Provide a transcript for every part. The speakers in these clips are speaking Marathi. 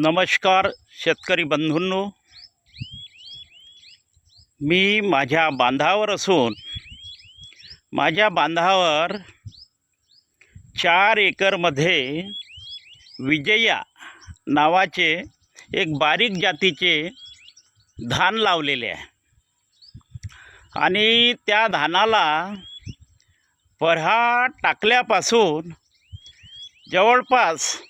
नमस्कार शेतकरी बंधूंनो. मी माझ्या बांधावर असून माझ्या बांधावर चार एकरमध्ये विजया नावाचे एक बारीक जातीचे धान लावलेले आहे. आणि त्या धानाला परहा टाकल्यापासून जवळपास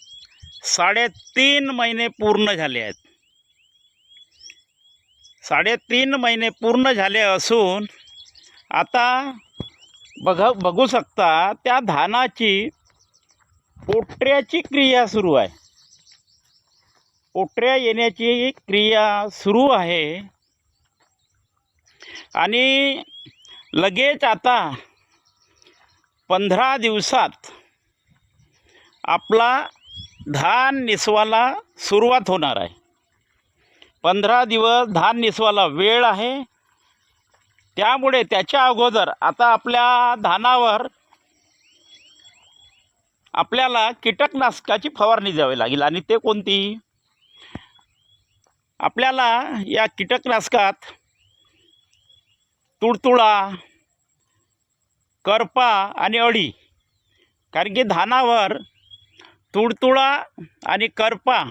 साडेतीन महिने पूर्ण झाले आहेत. साडेतीन महिने पूर्ण झाले असून आता बघ बघू शकता त्या धानाची पोटऱ्याची क्रिया सुरू आहे. पोटऱ्या येण्याची क्रिया सुरू आहे. आणि लगेच आता पंधरा दिवसात आपला धान निसवाला सुरुवात होणार आहे. पंधरा दिवस धान निसवाला वेळ आहे. त्यामुळे त्याच्या अगोदर आता आपल्या धानावर आपल्याला कीटकनाशकाची फवारणी द्यावी लागेल. आणि ते कोणती? आपल्याला या कीटकनाशकात तुडतुळा करपा आणि अळी कारण की धानावर तुडतुळा आणि करपा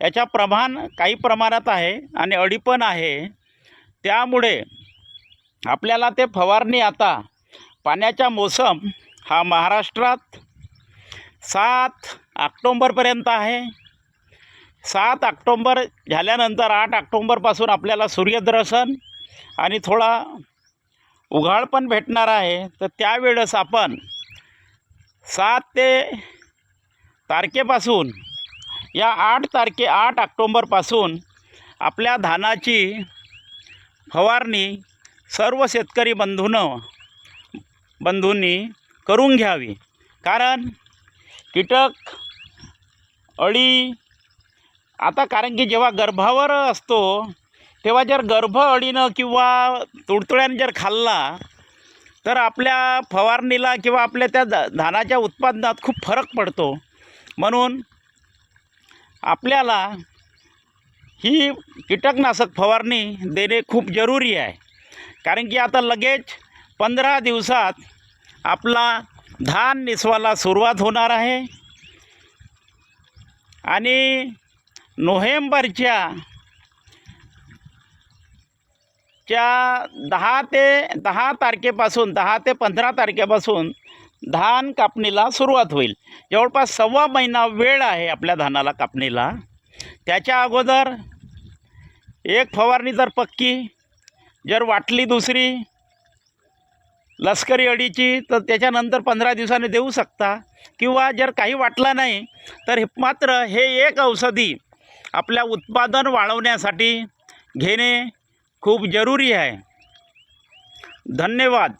याच्या प्रमाण काही प्रमाणात आहे आणि अडीपण आहे. त्यामुळे आपल्याला ते फवारणी आता पाण्याचा मोसम हा महाराष्ट्रात सात ऑक्टोंबरपर्यंत आहे. सात ऑक्टोंबर झाल्यानंतर आठ ऑक्टोंबरपासून आपल्याला सूर्यदर्शन आणि थोडा उघाड पण भेटणार आहे. तर त्यावेळेस आपण सात ते तारखेपासून या आठ तारखे आठ ऑक्टोंबरपासून आपल्या धानाची फवारणी सर्व शेतकरी बंधूनं बंधूंनी करून घ्यावी. कारण कीटक अळी आता कारण की जेव्हा गर्भावर असतो तेव्हा जर गर्भ अळीनं किंवा तुडतुड्यानं जर खाल्ला तर आपल्या फवारणीला किंवा आपल्या त्या धानाच्या उत्पादनात खूप फरक पडतो. म्हणून आपल्याला ही कीटकनाशक फवारणी देणे खूप जरुरी आहे. कारण की आता लगेच पंधरा दिवसात आपला धान निसवाला सुरुवात होणार आहे. आणि नोव्हेंबरच्या च्या दहा ते दहा तारखेपासून दहा ते पंधरा तारखेपासून धान कापणीला सुरुवात होईल. जवळपास सव्वा महिना वेळ आहे आपल्या धानाला कापणीला. त्याच्या अगोदर एक फवारणी जर पक्की जर वाटली दुसरी लष्करी अडीची तर त्याच्यानंतर पंधरा दिवसांनी देऊ शकता. किंवा जर काही वाटलं नाही तर हे मात्र हे एक औषधी आपल्या उत्पादन वाढवण्यासाठी घेणे खूप जरुरी आहे. धन्यवाद.